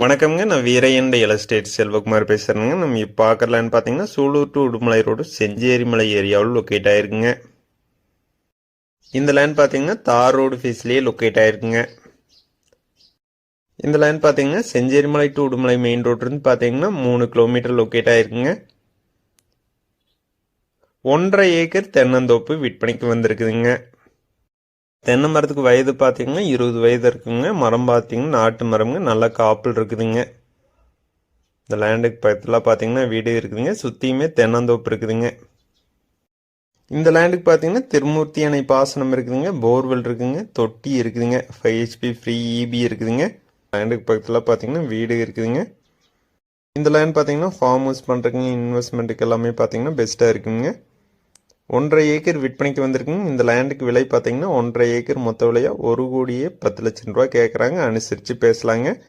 வணக்கம்ங்க. நான் வீரையண்ட எலஸ்டேட் எஸ்டேட் செல்வகுமார் பேசுகிறேங்க நம்ம இப்போ பார்க்கலான்னு பார்த்தீங்கன்னா சூலூர் டு உடுமலை ரோடு செஞ்சேரிமலை ஏரியாவில் லொக்கேட் ஆயிருக்குங்க. இந்த லேண்ட் பார்த்தீங்கன்னா தார் ரோடு ஃபேஸ்லேயே லொக்கேட் ஆயிருக்குங்க. இந்த லேண்ட் பார்த்தீங்கன்னா செஞ்சேரிமலை டு உடுமலை மெயின் ரோட்லேருந்து பார்த்தீங்கன்னா மூணு கிலோமீட்டர் லொக்கேட் ஆயிருக்குங்க. ஒன்றரை ஏக்கர் தென்னந்தோப்பு விற்பனைக்கு வந்திருக்குதுங்க. தென்னை மரத்துக்கு வயது பார்த்தீங்கன்னா இருபது வயது இருக்குங்க. மரம் பார்த்தீங்கன்னா நாட்டு மரம்ங்க. நல்லா காப்பில் இருக்குதுங்க. இந்த லேண்டுக்கு பக்கத்தில் பார்த்தீங்கன்னா வீடு இருக்குதுங்க. சுற்றியுமே தென்னந்தோப்பு இருக்குதுங்க. இந்த லேண்டுக்கு பார்த்தீங்கன்னா திருமூர்த்தி அணை பாசனம் இருக்குதுங்க. போர்வெல் இருக்குதுங்க தொட்டி இருக்குதுங்க. ஃபைவ் ஹெச்பி ஃப்ரீ இபி இருக்குதுங்க. லேண்டுக்கு பக்கத்தில் பார்த்தீங்கன்னா வீடு இருக்குதுங்க. இந்த லேண்ட் பார்த்தீங்கன்னா ஃபார்ம் ஹவுஸ் பண்ணுறதுங்க இன்வெஸ்ட்மெண்ட்டுக்கு எல்லாமே பார்த்தீங்கன்னா பெஸ்ட்டாக இருக்குங்க. ஒன்றரை ஏக்கர் விற்பனைக்கு வந்திருக்குங்க. இந்த லேண்டுக்கு விலை பார்த்தீங்கன்னா ஒன்றரை ஏக்கர் மொத்த விலையாக ஒரு கோடியே பத்து லட்சம் ரூபா கேட்குறாங்க அனுசரித்து பேசலாங்க.